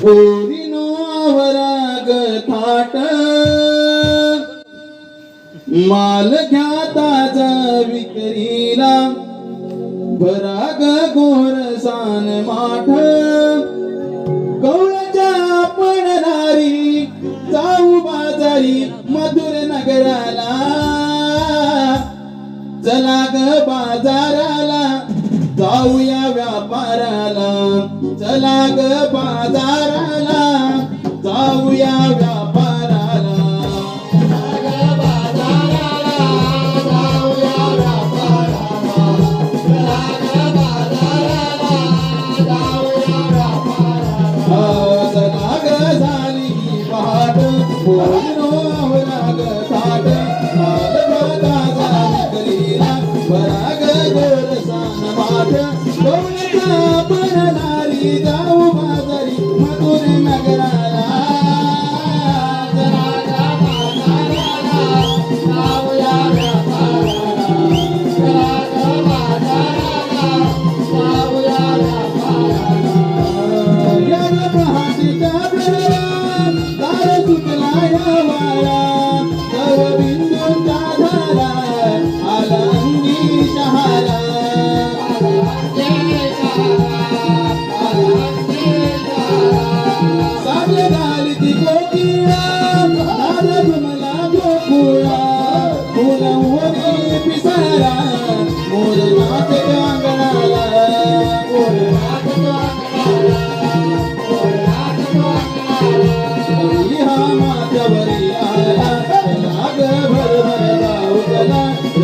पोरीनो आवराग थाट माल घ्या ताजा विक्रीला भराग गोरसान माठ गवळच्या पडणारी जाऊ बाजारी मधुर नगराला चला ग बाजाराला जाऊया व्यापाराला. चला ग बाजाराला जाऊया व्यापाराला. हो, सलाग झाली ही पहाट पोरीनो आवराग बाजारी मधुर नगराला याग